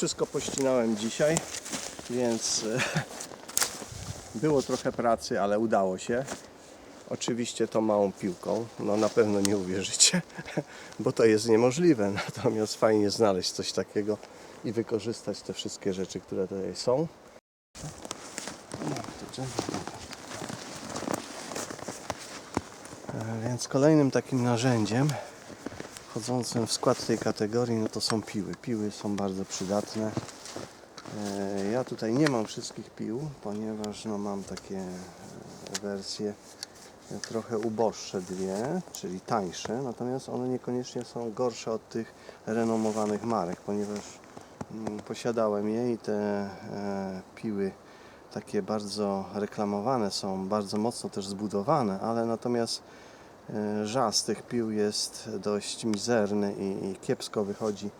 wszystko pościnałem dzisiaj, więc e, było trochę pracy, ale udało się. Oczywiście to małą piłką, no na pewno nie uwierzycie, bo to jest niemożliwe. Natomiast fajnie znaleźć coś takiego i wykorzystać te wszystkie rzeczy, które tutaj są. E, Więc kolejnym takim narzędziem wchodzącym w skład tej kategorii no to są piły. Piły są bardzo przydatne. E, Ja tutaj nie mam wszystkich pił, ponieważ no mam takie e, wersje e, trochę uboższe dwie, czyli tańsze, natomiast one niekoniecznie są gorsze od tych renomowanych marek, ponieważ mm, posiadałem je i te piły takie bardzo reklamowane są, bardzo mocno też zbudowane, ale natomiast żas tych pił jest dość mizerny i, kiepsko wychodzi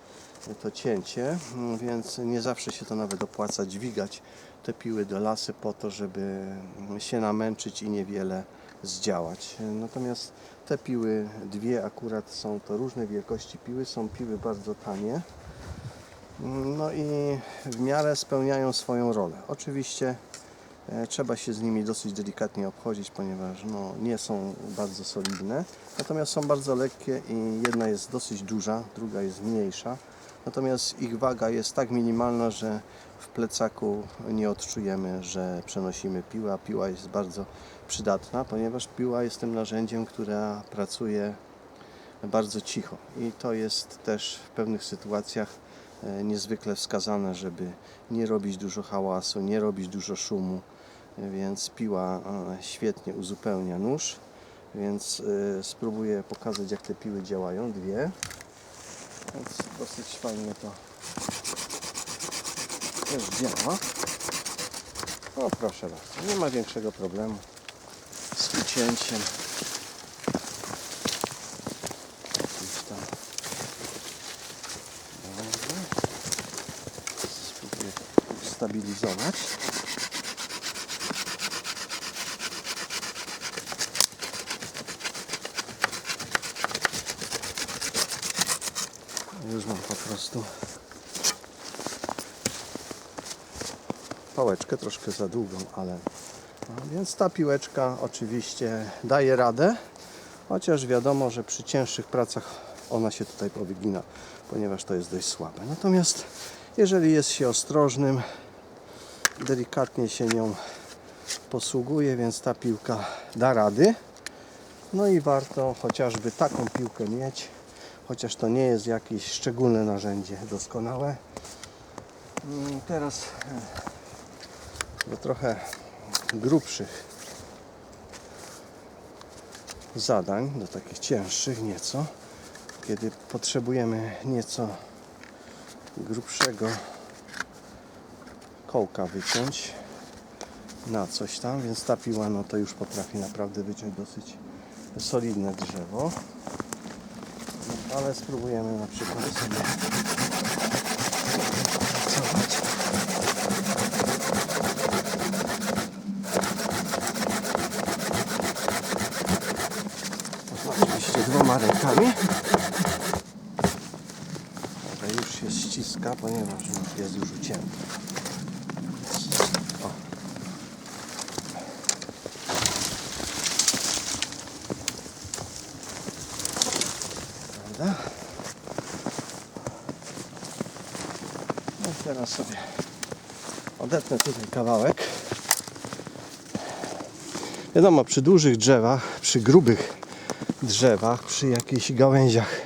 to cięcie, mm, więc nie zawsze się to nawet opłaca dźwigać te piły do lasy po to, żeby się namęczyć i niewiele zdziałać. Natomiast te piły, dwie akurat są to różne wielkości piły, są piły bardzo tanie. No i w miarę spełniają swoją rolę. Oczywiście e, trzeba się z nimi dosyć delikatnie obchodzić, ponieważ no, nie są bardzo solidne. Natomiast są bardzo lekkie i jedna jest dosyć duża, druga jest mniejsza. Natomiast ich waga jest tak minimalna, że w plecaku nie odczujemy, że przenosimy piłę, a piła jest bardzo przydatna, ponieważ piła jest tym narzędziem, która pracuje bardzo cicho i to jest też w pewnych sytuacjach e, niezwykle wskazane, żeby nie robić dużo hałasu, nie robić dużo szumu, e, więc piła e, świetnie uzupełnia nóż, więc e, spróbuję pokazać jak te piły działają, dwie, więc dosyć fajnie to też działa. O proszę bardzo, nie ma większego problemu z ucięciem. Jakiś tam. Dobra. Spróbuję to ustabilizować. Już mam po prostu pałeczkę troszkę za długą, ale no, więc ta piłeczka oczywiście daje radę, chociaż wiadomo, że przy cięższych pracach ona się tutaj powygina, ponieważ to jest dość słabe. Natomiast jeżeli jest się ostrożnym, delikatnie się nią posługuje, więc ta piłka da rady. No i warto chociażby taką piłkę mieć, chociaż to nie jest jakieś szczególne narzędzie doskonałe. Mm, Teraz e, do trochę grubszych zadań, do takich cięższych nieco, kiedy potrzebujemy nieco grubszego kołka wyciąć na coś tam, więc ta piła no to już potrafi naprawdę wyciąć dosyć solidne drzewo. Ale spróbujemy na przykład sobie pracować. Oczywiście dwoma rękami. Ale już się ściska, ponieważ jest już ucięty. Teraz sobie odetnę tutaj kawałek. Wiadomo, przy dużych drzewach, przy grubych drzewach, przy jakichś gałęziach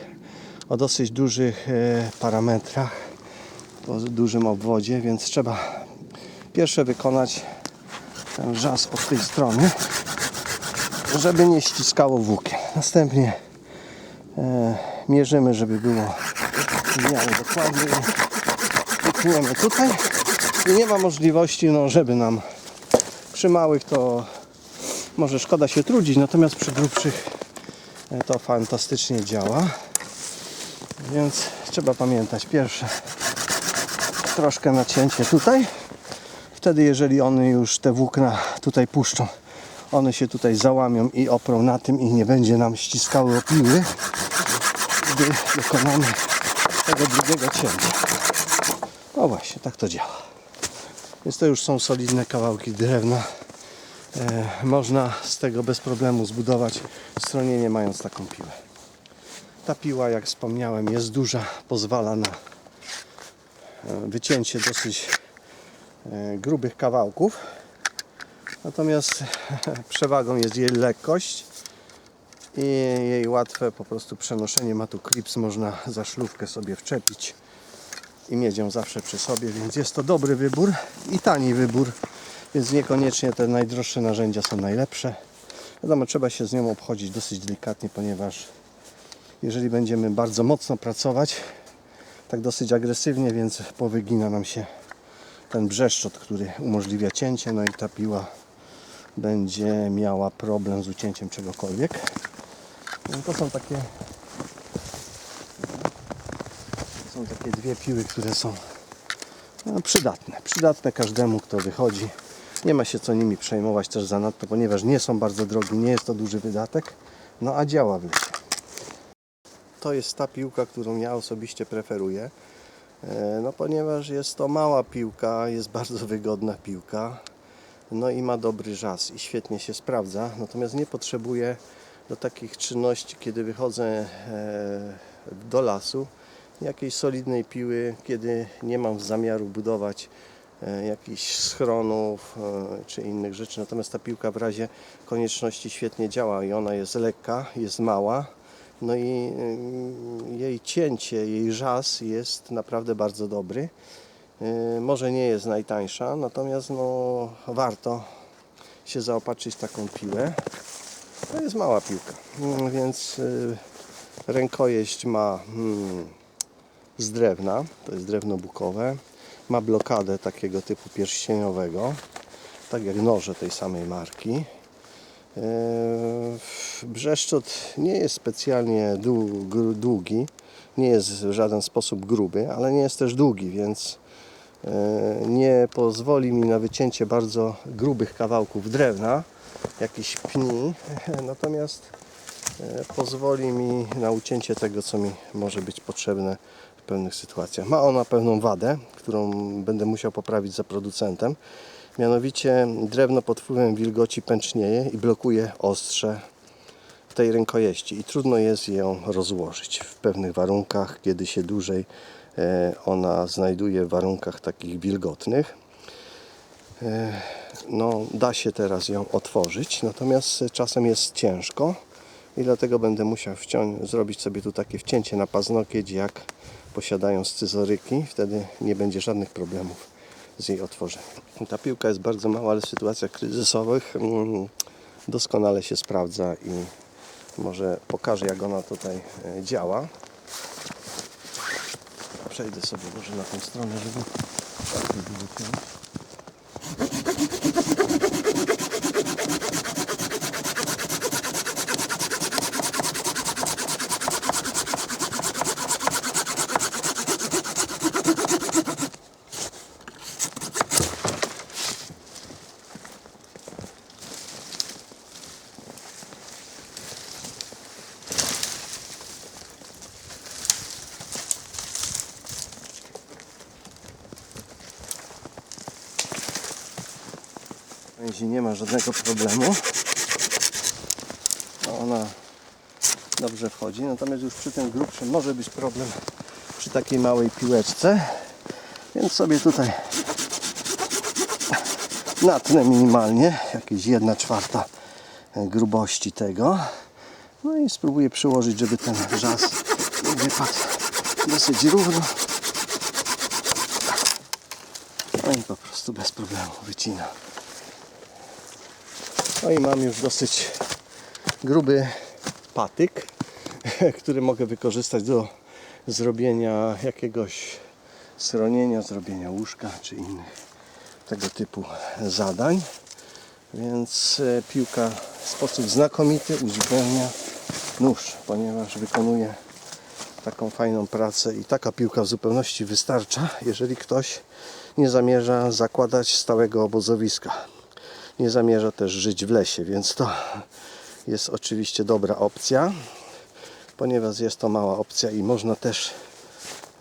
o dosyć dużych e, parametrach, o dużym obwodzie, więc trzeba pierwsze wykonać ten żas od tej strony, żeby nie ściskało włókien. Następnie e, mierzymy, żeby było w miarę dokładnie. Wytniemy tutaj i nie ma możliwości, no, żeby nam przy małych to może szkoda się trudzić, natomiast przy grubszych e, to fantastycznie działa. Więc trzeba pamiętać pierwsze troszkę nacięcie tutaj. Wtedy jeżeli one już te włókna tutaj puszczą, one się tutaj załamią i oprą na tym i nie będzie nam ściskały opiły, gdy dokonamy tego drugiego cięcia. O właśnie, tak to działa. Więc to już są solidne kawałki drewna. E, można z tego bez problemu zbudować stronienie mając taką piłę. Ta piła, jak wspomniałem, jest duża, pozwala na e, wycięcie dosyć e, grubych kawałków. Natomiast przewagą jest jej lekkość i jej łatwe po prostu przenoszenie. Ma tu klips, można za szlówkę sobie wczepić i mieć ją zawsze przy sobie, więc jest to dobry wybór i tani wybór, więc niekoniecznie te najdroższe narzędzia są najlepsze. Wiadomo, trzeba się z nią obchodzić dosyć delikatnie, ponieważ jeżeli będziemy bardzo mocno pracować, tak dosyć agresywnie, więc powygina nam się ten brzeszczot, który umożliwia cięcie, no i ta piła będzie miała problem z ucięciem czegokolwiek. No to są takie to są takie dwie piły, które są no, przydatne. Przydatne każdemu, kto wychodzi. Nie ma się co nimi przejmować też zanadto, ponieważ nie są bardzo drogie, nie jest to duży wydatek, no a działa w lesie. To jest ta piłka, którą ja osobiście preferuję. E, No ponieważ jest to mała piłka, jest bardzo wygodna piłka. No i ma dobry żas i świetnie się sprawdza. Natomiast nie potrzebuję do takich czynności, kiedy wychodzę e, do lasu, jakiejś solidnej piły, kiedy nie mam zamiaru budować e, jakichś schronów e, czy innych rzeczy. Natomiast ta piłka w razie konieczności świetnie działa i ona jest lekka, jest mała. No i y, jej cięcie, jej żas jest naprawdę bardzo dobry. Y, Może nie jest najtańsza, natomiast no, warto się zaopatrzyć w taką piłę. To jest mała piłka, Mm, więc rękojeść ma mm, z drewna, to jest drewno bukowe. Ma blokadę takiego typu pierścieniowego, tak jak noże tej samej marki. Eee, Brzeszczot nie jest specjalnie długi, nie jest w żaden sposób gruby, ale nie jest też długi, więc e, nie pozwoli mi na wycięcie bardzo grubych kawałków drewna, jakichś pni, natomiast e, pozwoli mi na ucięcie tego, co mi może być potrzebne pewnych sytuacjach. Ma ona pewną wadę, którą będę musiał poprawić za producentem. Mianowicie drewno pod wpływem wilgoci pęcznieje i blokuje ostrze tej rękojeści i trudno jest ją rozłożyć w pewnych warunkach, kiedy się dłużej e, ona znajduje w warunkach takich wilgotnych. E, No, da się teraz ją otworzyć, natomiast czasem jest ciężko i dlatego będę musiał zrobić sobie tu takie wcięcie na paznokieć, jak posiadają scyzoryki. Wtedy nie będzie żadnych problemów z jej otworzeniem. Ta piłka jest bardzo mała, ale w sytuacjach kryzysowych mm, doskonale się sprawdza i może pokażę jak ona tutaj e, działa. Przejdę sobie może na tą stronę, żeby łatwiej było Jeśli nie ma żadnego problemu, ona dobrze wchodzi. Natomiast już przy tym grubszym może być problem przy takiej małej piłeczce. Więc sobie tutaj natnę minimalnie, jakieś 1 czwarta grubości tego. No i spróbuję przyłożyć, żeby ten żas wypadł dosyć równo. No i po prostu bez problemu wycina. No i mam już dosyć gruby patyk, który mogę wykorzystać do zrobienia jakiegoś schronienia, zrobienia łóżka czy innych tego typu zadań. Więc e, piłka w sposób znakomity uzupełnia nóż, ponieważ wykonuje taką fajną pracę i taka piłka w zupełności wystarcza, jeżeli ktoś nie zamierza zakładać stałego obozowiska. Nie zamierza też żyć w lesie, więc to jest oczywiście dobra opcja, ponieważ jest to mała opcja i można też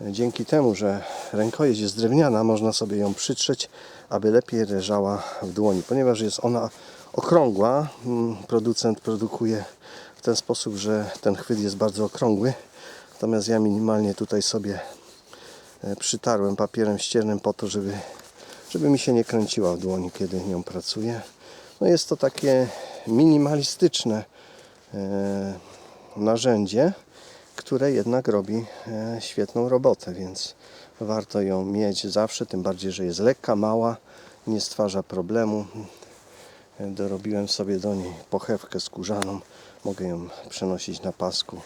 Dzięki temu, że rękojeść jest drewniana, można sobie ją przytrzeć, aby lepiej leżała w dłoni. Ponieważ jest ona okrągła, mm, producent produkuje w ten sposób, że ten chwyt jest bardzo okrągły. Natomiast ja minimalnie tutaj sobie e, przytarłem papierem ściernym po to, żeby, żeby mi się nie kręciła w dłoni, kiedy nią pracuję. No jest to takie minimalistyczne e, narzędzie, które jednak robi e, świetną robotę, więc warto ją mieć zawsze, tym bardziej, że jest lekka, mała, nie stwarza problemu. Dorobiłem sobie do niej pochewkę skórzaną, mogę ją przenosić na pasku,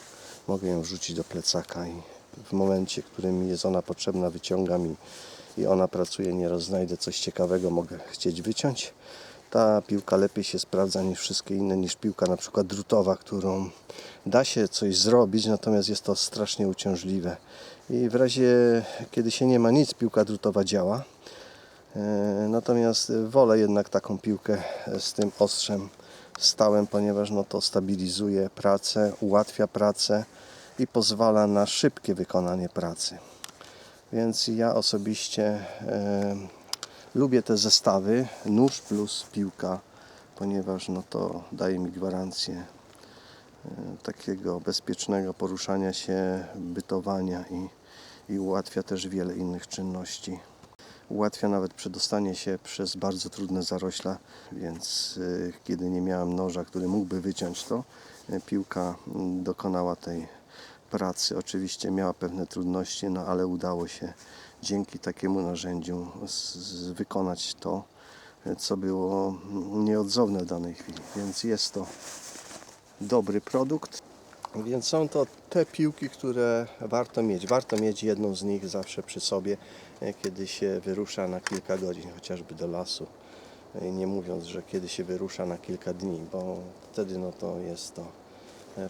mogę ją wrzucić do plecaka i w momencie, w którym jest ona potrzebna, wyciągam i, i ona pracuje, nieraz znajdę coś ciekawego, mogę chcieć wyciąć. Ta piłka lepiej się sprawdza niż wszystkie inne, niż piłka na przykład drutowa, którą da się coś zrobić, natomiast jest to strasznie uciążliwe. I w razie, kiedy się nie ma nic, piłka drutowa działa. E, Natomiast wolę jednak taką piłkę z tym ostrzem stałym, ponieważ no to stabilizuje pracę, ułatwia pracę i pozwala na szybkie wykonanie pracy. Więc ja osobiście e, lubię te zestawy nóż plus piłka, ponieważ no to daje mi gwarancję e, takiego bezpiecznego poruszania się, bytowania i, i ułatwia też wiele innych czynności. Ułatwia nawet przedostanie się przez bardzo trudne zarośla, więc y, kiedy nie miałem noża, który mógłby wyciąć to, y, piłka dokonała tej pracy. Oczywiście miała pewne trudności, no ale udało się dzięki takiemu narzędziu wykonać to, co było nieodzowne w danej chwili. Więc jest to dobry produkt. Więc są to te piłki, które warto mieć. Warto mieć jedną z nich zawsze przy sobie, e, kiedy się wyrusza na kilka godzin, chociażby do lasu. E, Nie mówiąc, że kiedy się wyrusza na kilka dni, bo wtedy no to jest to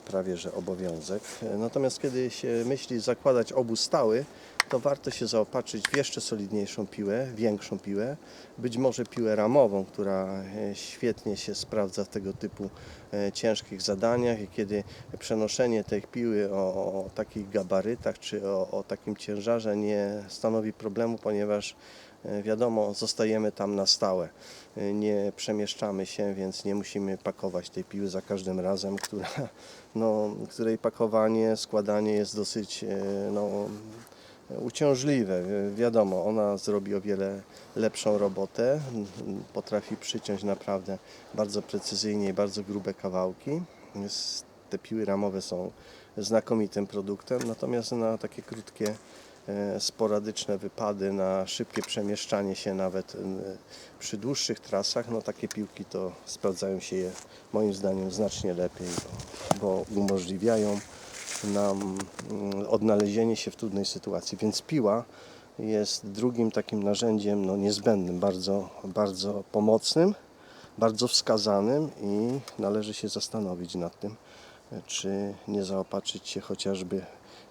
prawie że obowiązek. Natomiast kiedy się myśli zakładać obóz stały, to warto się zaopatrzyć w jeszcze solidniejszą piłę, większą piłę, być może piłę ramową, która e, świetnie się sprawdza w tego typu e, ciężkich zadaniach i kiedy przenoszenie tej piły o, o takich gabarytach czy o, o takim ciężarze nie stanowi problemu, ponieważ wiadomo, zostajemy tam na stałe. E, Nie przemieszczamy się, więc nie musimy pakować tej piły za każdym razem, która, no, której pakowanie, składanie jest dosyć e, no, uciążliwe. Wi- Wiadomo, ona zrobi o wiele lepszą robotę. Potrafi przyciąć naprawdę bardzo precyzyjnie i bardzo grube kawałki. Te piły ramowe są znakomitym produktem, natomiast na takie krótkie, e, sporadyczne wypady, na szybkie przemieszczanie się nawet e, przy dłuższych trasach, no takie piłki to sprawdzają się je moim zdaniem znacznie lepiej, bo, umożliwiają nam mm, odnalezienie się w trudnej sytuacji. Więc piła jest drugim takim narzędziem no, niezbędnym, bardzo, bardzo pomocnym, bardzo wskazanym i należy się zastanowić nad tym, czy nie zaopatrzyć się chociażby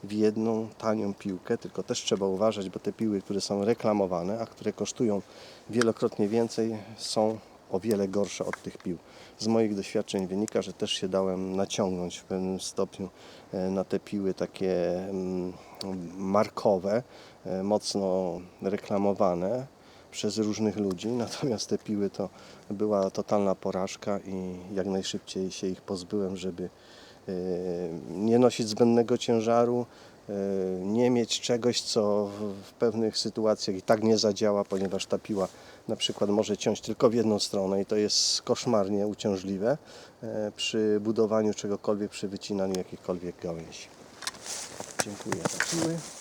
w jedną tanią piłkę, tylko też trzeba uważać, bo te piły, które są reklamowane, a które kosztują wielokrotnie więcej, są o wiele gorsze od tych pił. Z moich doświadczeń wynika, że też się dałem naciągnąć w pewnym stopniu e, na te piły takie mm, markowe, e, mocno reklamowane przez różnych ludzi, natomiast te piły to była totalna porażka i jak najszybciej się ich pozbyłem, żeby nie nosić zbędnego ciężaru, e, nie mieć czegoś, co w- pewnych sytuacjach i tak nie zadziała, ponieważ ta piła na przykład może ciąć tylko w jedną stronę i to jest koszmarnie uciążliwe e, przy budowaniu czegokolwiek, przy wycinaniu jakichkolwiek gałęzi. Dziękuję za.